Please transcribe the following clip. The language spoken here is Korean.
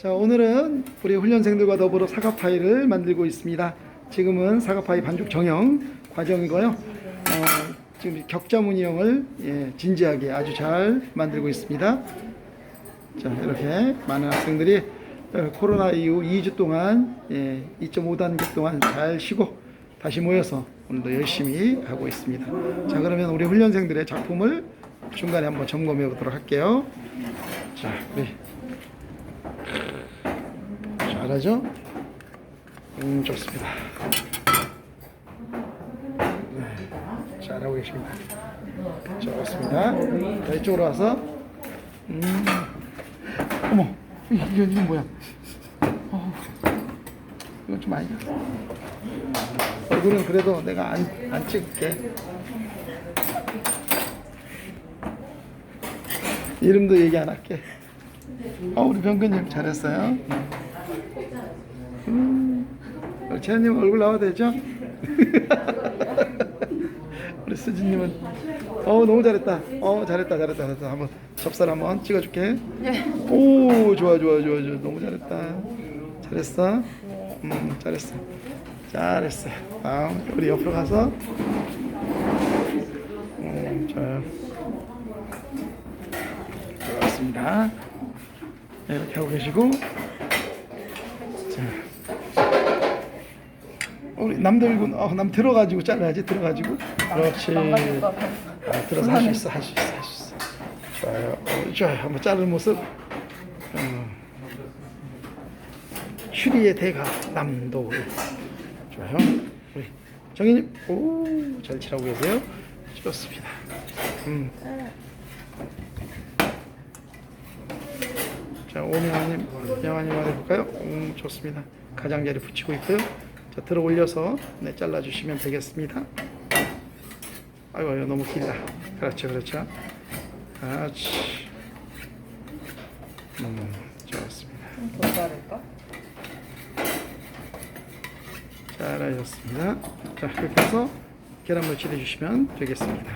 자, 오늘은 우리 훈련생들과 더불어 사과파이를 만들고 있습니다. 지금은 사과파이 반죽 정형 과정이고요. 어, 지금 격자 무늬형을 예, 진지하게 아주 잘 만들고 있습니다. 자, 이렇게 많은 학생들이 어, 코로나 이후 2주 동안 예, 2.5단계 동안 잘 쉬고 다시 모여서 오늘도 열심히 하고 있습니다. 자, 그러면 우리 훈련생들의 작품을 중간에 한번 점검해 보도록 할게요. 자, 우리 잘하죠? 음, 좋습니다. 네, 잘하고 계십니다. 좋습니다. 자, 이쪽으로 와서 음, 어머, 이- 이건 이건 뭐야? 어, 이건 좀 아니다. 얼굴은 그래도 내가 안, 안 찍을게. 이름도 얘기 안 할게. 아, 우리 병근님 잘했어요. 음, 재현님 얼굴 나와도 되죠? 우리 수진님은 어 너무 잘했다. 어 잘했다 잘했다 잘했다. 한번 접살 한번 찍어줄게. 오 좋아 좋아 좋아 좋아 너무 잘했다. 잘했어. 음 잘했어. 잘했어. 아 우리 옆으로 가서 음 좋아요. 좋았습니다. 네, 이렇게 하고 계시고. 자. 우리 남들군 어, 남 들어가지고 잘라야지 들어가지고. 그렇지. 아, 들어서 할 수 있어 할 수 있어 할 수 있어. 좋아요. 어, 좋아요. 한번 자르는 모습. 어. 휴리의 대가 남도. 좋아요. 우리 정희님. 오잘 칠하고 계세요. 좋습니다. 음. 자, 오명아님, 영아님 말해볼까요? 음, 좋습니다. 가장자리 붙이고 있고요. 자, 들어 올려서 네, 잘라주시면 되겠습니다. 아이고, 너무 길다. 그렇죠, 그렇죠. 그렇지. 음, 좋습니다. 더 자를까? 잘하셨습니다. 자, 이렇게 해서 계란물 칠해주시면 되겠습니다.